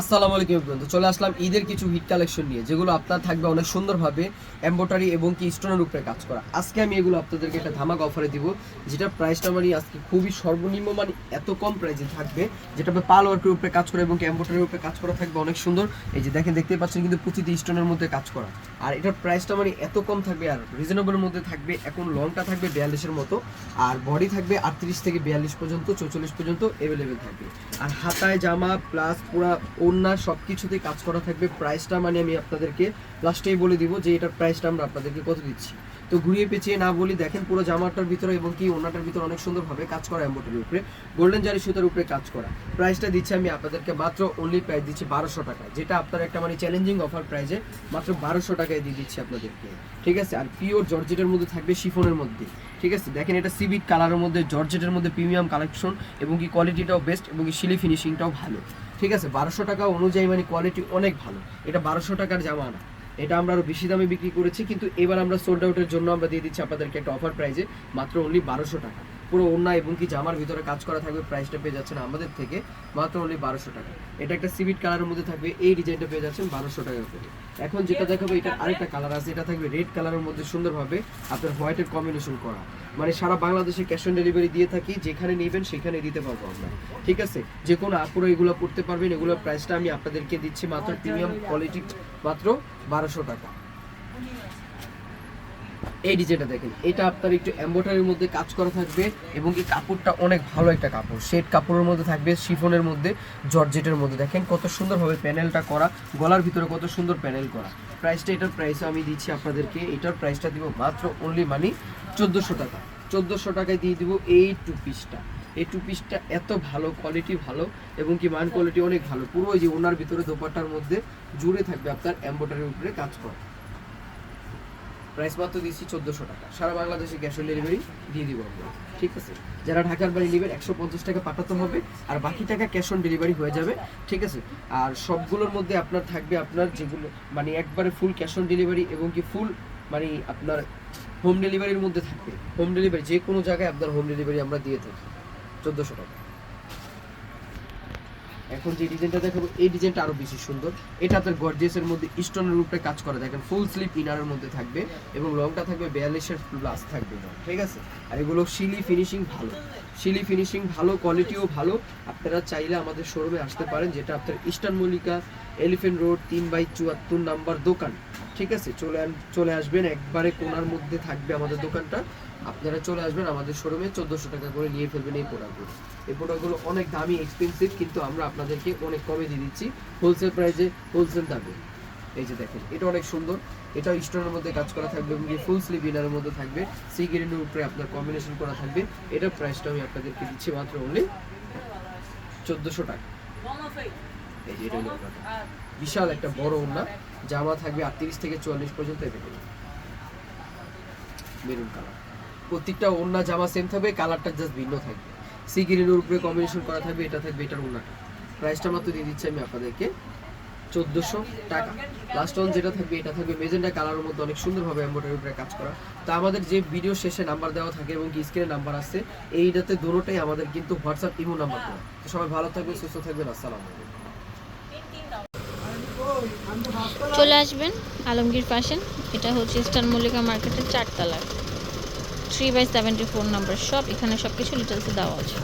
আসসালামু আলাইকুম বন্ধু চলে আসলাম ঈদের কিছু হিট কালেকশন নিয়ে, যেগুলো আপনার থাকবে অনেক সুন্দরভাবে এম্বোটারি এবং কি স্টোনের উপরে কাজ করা। আজকে আমি এগুলো আপনাদেরকে একটা ধামাক অফারে দিব যেটা প্রাইসটা মানে আজকে খুবই সর্বনিম্ন মানে এত কম প্রাইসে থাকবে, যেটা পাল ওয়ার্কের উপরে কাজ করা এবং এম্বোটারির উপরে কাজ করা থাকবে অনেক সুন্দর। এই যে দেখেন দেখতে পাচ্ছেন কিন্তু প্রতিটি স্টোনের মধ্যে কাজ করা। আর এটার প্রাইসটা মানে এত কম থাকবে আর রিজনেবলের মধ্যে থাকবে, এখন লংটা থাকবে বিয়াল্লিশের মতো, আর বডি থাকবে আটত্রিশ থেকে বিয়াল্লিশ পর্যন্ত, চৌচল্লিশ পর্যন্ত অ্যাভেলেবেল থাকবে। আর হাতায় জামা প্লাস পুরা ওড়না সব কিছুতেই কাজ করা থাকবে। প্রাইসটা মানে আমি আপনাদেরকে লাস্টেই বলে দিব যে এটার প্রাইসটা আমরা আপনাদেরকে কত দিচ্ছি। তো ঘুরিয়ে পেঁচিয়ে না বলি, দেখেন পুরো জামাটার ভিতরে এবং কি ওনাটার ভিতরে অনেক সুন্দরভাবে কাজ করা এম্বোটারির উপরে। গোল্ডেন জারি সুতার উপরে কাজ করা। প্রাইসটা দিচ্ছি আমি আপনাদেরকে মাত্র অনলি প্রাইস দিচ্ছি বারোশো টাকা যেটা আপনার একটা মানে চ্যালেঞ্জিং অফার প্রাইসে মাত্র বারোশো টাকায় দিয়ে দিচ্ছি আপনাদেরকে। ঠিক আছে? আর পিওর জর্জেটের মধ্যে থাকবে শিফনের মধ্যে। ঠিক আছে? দেখেন এটা সিভিক কালারের মধ্যে জর্জেটের মধ্যে প্রিমিয়াম কালেকশন এবং কি কোয়ালিটিটাও বেস্ট এবং কি শিলি ফিনিশিংটাও ভালো। ঠিক আছে, বারোশো টাকা অনুযায়ী মানে কোয়ালিটি অনেক ভালো। এটা বারোশো টাকার জামা না এটা আমরা আরও বেশি দামে বিক্রি করেছি, কিন্তু এবার আমরা সোল্ড আউটের জন্য আমরা দিয়ে দিচ্ছি আপনাদেরকে একটা অফার প্রাইজে মাত্র অনলি বারোশো টাকা। পুরো অন্য এবং কি জামার ভিতরে কাজ করা থাকবে প্রাইসটা পেয়ে যাচ্ছেন আমাদের থেকে মাত্র অনলি বারোশো টাকা। এটা একটা সিভিট কালারের মধ্যে থাকবে, এই ডিজাইনটা পেয়ে যাচ্ছেন বারোশো টাকা করে এখন যেটা দেখাবো এটা আরেকটা কালার আছে, এটা থাকবে রেড কালারের মধ্যে সুন্দরভাবে আপনার হোয়াইটের কম্বিনেশন করা। মানে সারা বাংলাদেশে ক্যাশ অন ডেলিভারি দিয়ে থাকি, যেখানে নেবেন সেখানে দিতে পারব আমরা। ঠিক আছে? যে কোনো আপুরো এগুলো করতে পারবেন এগুলোর প্রাইসটা আমি আপনাদেরকে দিচ্ছি মাত্র প্রিমিয়াম কোয়ালিটি মাত্র বারোশো টাকা। এই ডিজাইনটা দেখেন, এটা আপনার একটু এম্বোটারির মধ্যে কাজ করা থাকবে এবং এই কাপড়টা অনেক ভালো একটা কাপড়। শেড কাপড়ের মধ্যে থাকবে, শিফনের মধ্যে, জর্জেটের মধ্যে। দেখেন কত সুন্দরভাবে প্যানেলটা করা, গলার ভিতরে কত সুন্দর প্যানেল করা। প্রাইসটা এটার প্রাইস আমি দিচ্ছি আপনাদেরকে, এটার প্রাইসটা দিব মাত্র অনলি মানি চোদ্দোশো টাকা। চোদ্দোশো টাকায় দিয়ে দিব এই টু। পিসটা এই টু পিসটা এত ভালো কোয়ালিটি ভালো এবং কি মান কোয়ালিটি অনেক ভালো। পুরো যে ওনার ভিতরে দোপাটার মধ্যে জুড়ে থাকবে আপনার এম্বোটারির উপরে কাজ করা। প্রাইস মাত্র দিচ্ছি চোদ্দোশো টাকা। সারা বাংলাদেশে ক্যাশ অন ডেলিভারি দিয়ে দিব আমরা। ঠিক আছে। যারা ঢাকার বাড়ি নেবেন একশো পঞ্চাশ টাকা পাঠাতে হবে আর বাকি টাকা ক্যাশ অন ডেলিভারি হয়ে যাবে ঠিক আছে? আর সবগুলোর মধ্যে আপনার থাকবে আপনার যেগুলো মানে একবারে ফুল ক্যাশ অন ডেলিভারি এবং কি ফুল মানে আপনার হোম ডেলিভারির মধ্যে থাকবে। হোম ডেলিভারি যে কোনো জায়গায় আপনার হোম ডেলিভারি আমরা দিয়ে থাকি। চোদ্দোশো টাকা। এখন যে ডিজাইনটা দেখাবো, এই ডিজাইনটা আরও বেশি সুন্দর। এটা আপনার গর্জিয়াসের মধ্যে স্টোনের উপরে কাজ করা। দেখেন ফুল স্লিপ ইনারের মধ্যে থাকবে এবং লংটা থাকবে বিয়াল্লিশের প্লাস থাকবে। ঠিক আছে? আর এগুলো শিলি ফিনিশিং ভালো। শিলি ফিনিশিং ভালো কোয়ালিটিও ভালো। আপনারা চাইলে আমাদের শোরুমে আসতে পারেন, যেটা আপনার ইস্টার্ন মল্লিকা এলিফেন্ট রোড তিন বাই চুয়াত্তর নাম্বার দোকান। ঠিক আছে, চলে চলে আসবেন, একবারে কোনার মধ্যে থাকবে আমাদের দোকানটা। আপনারা চলে আসবেন আমাদের শোরুমে চোদ্দোশো টাকা করে নিয়ে ফেলবেন এই প্রোডাক্টগুলো এই প্রোডাক্টগুলো অনেক দামি এক্সপেন্সিভ কিন্তু আমরা আপনাদেরকে অনেক কমে দিয়ে দিচ্ছি হোলসেল প্রাইসে হোলসেল দামে। এই যে দেখেন, এটা অনেক সুন্দর। এটাও স্টোনের মধ্যে কাজ করা থাকবে এবং ফুল স্লিভ ইনারের মধ্যে থাকবে। সি গ্রিনের উপরে আপনার কম্বিনেশন করা থাকবে। এটার প্রাইসটা আমি আপনাদেরকে দিচ্ছি মাত্র অনলি চোদ্দোশো টাকা। এই যে বিশাল একটা বড় ওড়না, জামা থাকবে আটত্রিশ থেকে চুয়াল্লিশ পর্যন্ত এভেলেবেল মেরুন কালার প্রত্যেকটা ওড়না, জামা সেম থাকবে কালারটা জাস্ট ভিন্ন থাকবে। সি গ্রিনের উপরে কম্বিনেশন করা থাকবে, এটা থাকবে এটার ওড়নাটা। প্রাইসটা মাত্র দিয়ে দিচ্ছি আমি আপনাদেরকে চোদ্দোশো টাকা। লাস্ট ওয়ান যেটা থাকবে, এটা থাকবে মেজেন্ডা কালারের মধ্যে অনেক সুন্দরভাবে এম্বোটারির উপরে কাজ করা। তো আমাদের যে ভিডিও শেষে নাম্বার দেওয়া থাকে এবং কি স্ক্রিনে নাম্বার আছে এইটাতে দুটোটাই আমাদের কিন্তু হোয়াটসঅ্যাপ ইমো নাম্বার দেওয়া। তো সবাই ভালো থাকবেন, সুস্থ থাকবেন, আসসালামু আলাইকুম। চলে আসবেন আলমগীর ফ্যাশন এটা হচ্ছে ইস্টার্ন মল্লিকা মার্কেটের চারতলা। Three by seventy four number shop এখানে সব কিছু ডিটেলসে দেওয়া আছে।